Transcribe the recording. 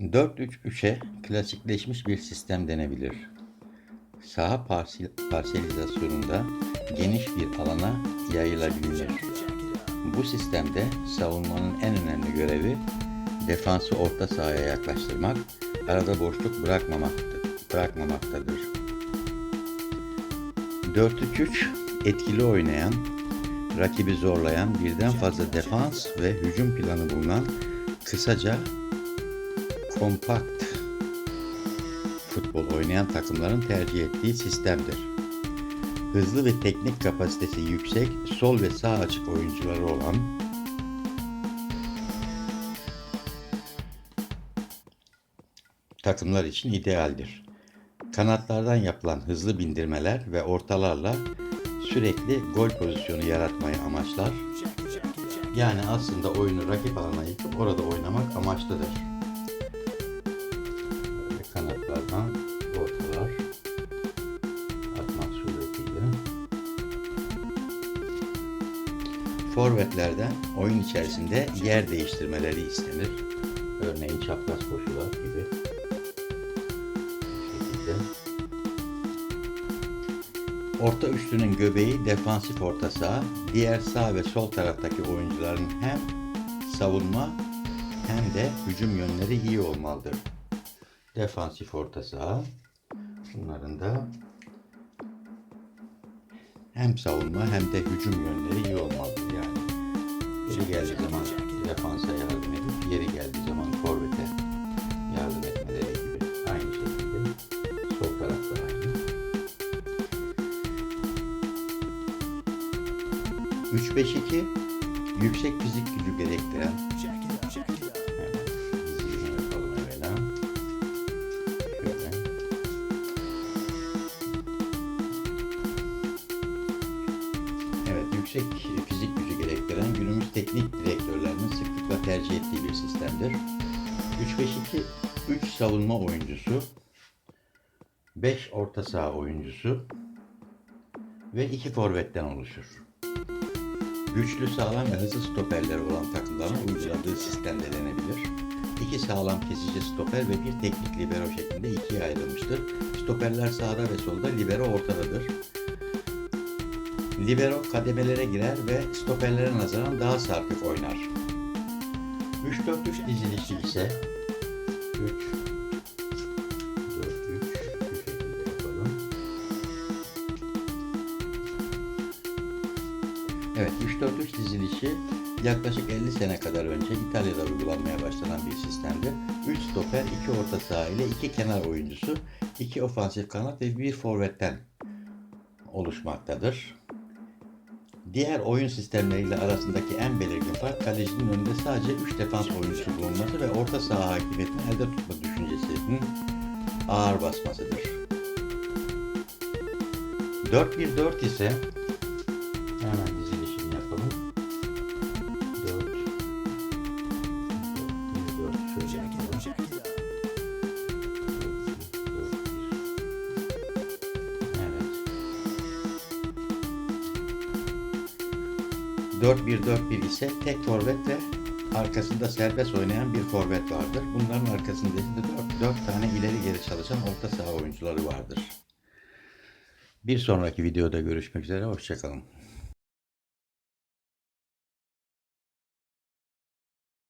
4-3-3'e klasikleşmiş bir sistem denebilir. Saha parsil- parselizasyonunda geniş bir alana yayılabilir. Bu sistemde savunmanın en önemli görevi defansı orta sahaya yaklaştırmak, arada boşluk bırakmamaktır, bırakmamaktadır. 4-3-3 etkili oynayan, rakibi zorlayan birden fazla defans ve hücum planı bulunan kısaca kompakt futbol oynayan takımların tercih ettiği sistemdir. Hızlı ve teknik kapasitesi yüksek, sol ve sağ açık oyuncuları olan takımlar için idealdir. Kanatlardan yapılan hızlı bindirmeler ve ortalarla sürekli gol pozisyonu yaratmayı amaçlar. Yani aslında oyunu rakip alana yıkıp orada oynamak amaçlıdır. Forvetlerden oyun içerisinde yer değiştirmeleri istenir. Örneğin çapraz koşular gibi. Şekilde. Orta üçlünün göbeği defansif orta saha, diğer sağ ve sol taraftaki oyuncuların hem savunma hem de hücum yönleri iyi olmalıdır. Defansif orta saha, bunların da hem savunma hem de hücum yönleri iyi yani. Yeri geldiği zaman defansa yardım edip yeri geldiği zaman forvete yardım etmeleri gibi. Aynı şekilde sol tarafta aynı. 3-5-2 yüksek fizik gücü gerektiren. Evet, yüksek fizik gücü gerektiren günümüz teknik direktörlerinin sıklıkla tercih ettiği bir sistemdir. 3-5-2, 3 savunma oyuncusu, 5 orta saha oyuncusu ve 2 forvetten oluşur. Güçlü, sağlam ve hızlı stoperleri olan takımların uyguladığı sistemde denebilir. İki sağlam kesici stoper ve bir teknik libero şeklinde ikiye ayrılmıştır. Stoperler sağda ve solda, libero ortadadır. Libero kademelere girer ve stoperlere nazaran daha sarkık oynar. 3-4-3 dizilişi ise 3 4 3 bu şekilde yapalım. Evet, 3-4-3 dizilişi yaklaşık 50 sene kadar önce İtalya'da uygulanmaya başlanan bir sistemdir. 3 stoper, 2 orta saha ile 2 kenar oyuncusu, 2 ofansif kanat ve 1 forvetten oluşmaktadır. Diğer oyun sistemleriyle arasındaki en belirgin fark kalecinin önünde sadece 3 defans oyuncusu bulunması ve orta saha hakimiyetini elde tutma düşüncesinin ağır basmasıdır. 4-1-4 ise 4-1-4-1 ise tek forvet ve arkasında serbest oynayan bir forvet vardır. Bunların arkasında ise 4, 4 tane ileri geri çalışan orta saha oyuncuları vardır. Bir sonraki videoda görüşmek üzere. Hoşçakalın.